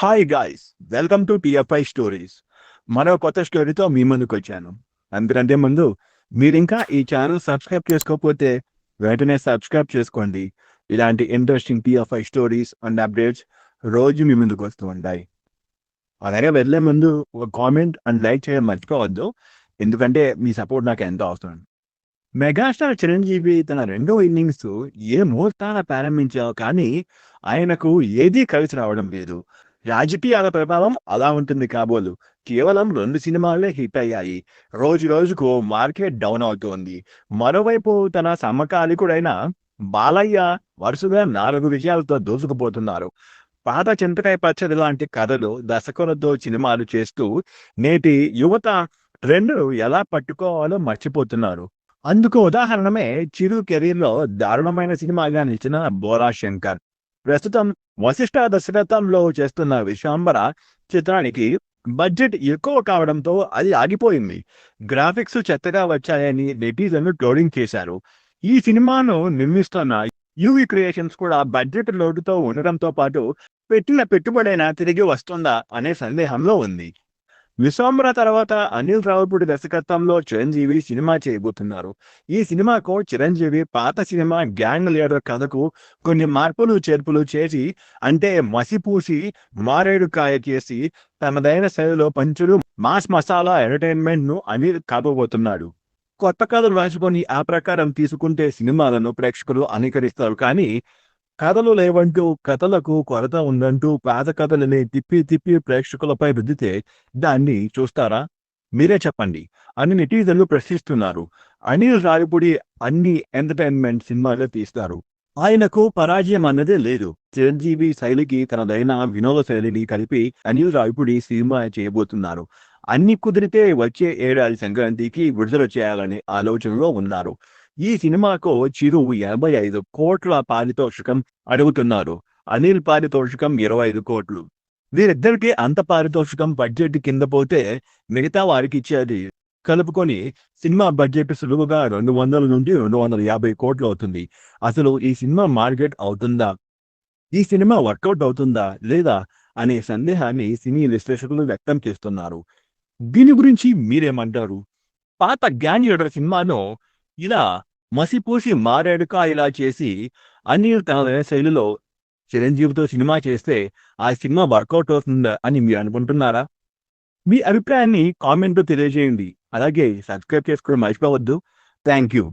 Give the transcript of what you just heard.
Hi guys welcome to TFI stories మరో కొత్త స్టోరీతో మీ ముందుకు వచ్చాను. అందుకంటే ముందు మీరు ఇంకా ఈ ఛానల్ సబ్స్క్రైబ్ చేసుకోకపోతే వెంటనే సబ్స్క్రైబ్ చేసుకోండి. ఇలాంటి interesting TFI stories and updates రోజు మీ ముందుకు వస్తూ ఉంటాయి. అలాగే వెళ్ళే ముందు ఒక కామెంట్ అండ్ లైక్ చేయడం మర్చిపోవద్దు. ఎందుకంటే మీ సపోర్ట్ నాకు ఎంతో అవసరం. మెగాస్టార్ చిరంజీవి తన రెండో ఇన్నింగ్స్ ఏ ముహూర్తాన ప్రారంభించావు కానీ ఆయనకు ఏదీ కలిసి రావడం లేదు. రాజకీయాల ప్రభావం అలా ఉంటుంది కాబోలు. కేవలం రెండు సినిమాలే హిట్ అయ్యాయి. రోజు రోజుకు మార్కెట్ డౌన్ అవుతోంది. మరోవైపు తన సమకాలికుడైన బాలయ్య వరుసగా నాలుగు విజయాలతో దూసుకుపోతున్నారు. పాత చింతకాయ పచ్చడి లాంటి కథలు దశకులతో సినిమాలు చేస్తూ నేటి యువత ట్రెండ్ ఎలా పట్టుకోవాలో మర్చిపోతున్నారు. అందుకు ఉదాహరణమే చిరు కెరీర్లో దారుణమైన సినిమాగా నిలిచిన బోరా శంకర్. ప్రస్తుతం వశిష్ఠ దశరథంలో చేస్తున్న విశ్వాంబర చిత్రానికి బడ్జెట్ ఎక్కువ కావడంతో అది ఆగిపోయింది. గ్రాఫిక్స్ చెత్తగా వచ్చాయని నెటిజన్లు ట్రోలింగ్ చేశారు. ఈ సినిమాను నిర్మిస్తున్న యూవి క్రియేషన్స్ కూడా బడ్జెట్ లోటుతో ఉండడంతో పాటు పెట్టిన పెట్టుబడైనా తిరిగి వస్తుందా అనే సందేహంలో ఉంది. విశ్వాంబర తర్వాత అనిల్ రావుపూడి దర్శకత్వంలో చిరంజీవి సినిమా చేయబోతున్నారు. ఈ సినిమాకు చిరంజీవి పాత సినిమా గ్యాంగ్ లీడర్ కథకు కొన్ని మార్పులు చేర్పులు చేసి అంటే మసిపూసి మారేడు కాయ చేసి తనదైన శైలిలో పంచులు మాస్ మసాలా ఎంటర్టైన్మెంట్ను అనిల్ కాబోతున్నాడు కొత్త కథలు రాసుకొని ఆ ప్రకారం తీసుకుంటే సినిమాలను ప్రేక్షకులు అనుకరిస్తారు. కానీ కథలు లేవంటూ కథలకు కొరత ఉందంటూ పాత కథలని తిప్పి తిప్పి ప్రేక్షకులపై రుద్దితే దాన్ని చూస్తారా? మీరే చెప్పండి. అని నెటిజన్లు ప్రశ్నిస్తున్నారు. అనిల్ రాయపుడి అన్ని ఎంటర్టైన్మెంట్ సినిమాలు తీస్తారు. ఆయనకు పరాజయం అన్నదే లేదు. చిరంజీవి శైలికి తనదైన వినోద శైలిని కలిపి అనిల్ రాయపుడి సినిమా చేయబోతున్నారు. అన్ని కుదిరితే వచ్చే ఏడాది సంక్రాంతికి విడుదల చేయాలనే ఆలోచనలో ఉన్నారు. ఈ సినిమాకు చిరు ఎనభై ఐదు కోట్ల పారితోషికం అడుగుతున్నారు. అనిల్ పారితోషికం ఇరవై ఐదు కోట్లు. వీరిద్దరికి అంత పారితోషికం బడ్జెట్ కింద పోతే మిగతా వారికి ఇచ్చేది కలుపుకొని సినిమా బడ్జెట్ సులువుగా రెండు వందల నుండి రెండు వందల యాభై కోట్లు అవుతుంది. అసలు ఈ సినిమా మార్కెట్ అవుతుందా? ఈ సినిమా వర్కౌట్ అవుతుందా లేదా అనే సందేహాన్ని సినీ విశ్లేషకులు వ్యక్తం చేస్తున్నారు. దీని గురించి మీరేమంటారు? పాత గ్యాన్యుడర్ సినిమాను ఇలా మసిపూసి మారేడుకా ఇలా చేసి అనిల్ తన శైలిలో చిరంజీవితో సినిమా చేస్తే ఆ సినిమా వర్కౌట్ అవుతుందా అని మీరు అనుకుంటున్నారా? మీ అభిప్రాయాన్ని కామెంట్లో తెలియజేయండి. అలాగే సబ్స్క్రైబ్ చేసుకోవడం మర్చిపోవద్దు. Thank you.